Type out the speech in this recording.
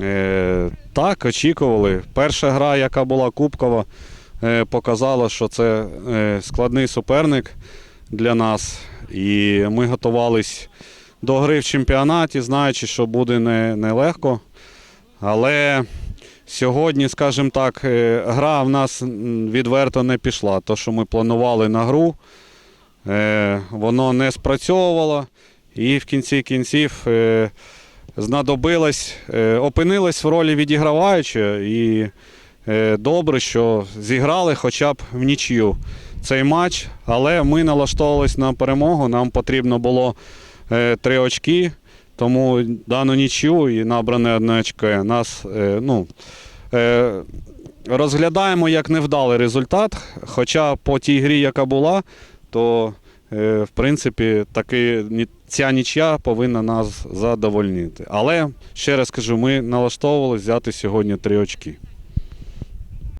Е, так, очікували. Перша гра, яка була кубкова, е, показала, що це е, складний суперник для нас. І ми готувались до гри в чемпіонаті, знаючи, що буде не- нелегко. Але сьогодні, скажімо так, гра в нас відверто не пішла. То, що ми планували на гру, воно не спрацьовувало. І в кінці кінців знадобилось, е, в ролі відіграваючого. І е, добре, що зіграли хоча б в нічию цей матч. Але ми налаштовувалися на перемогу. Нам потрібно було е, три очки. Тому дану нічю і набране одне очко нас ну, розглядаємо як невдалий результат. Хоча по тій грі, яка була, то в принципі таки ця нічя повинна нас задовольнити. Але ще раз кажу, ми налаштовувалися взяти сьогодні три очки.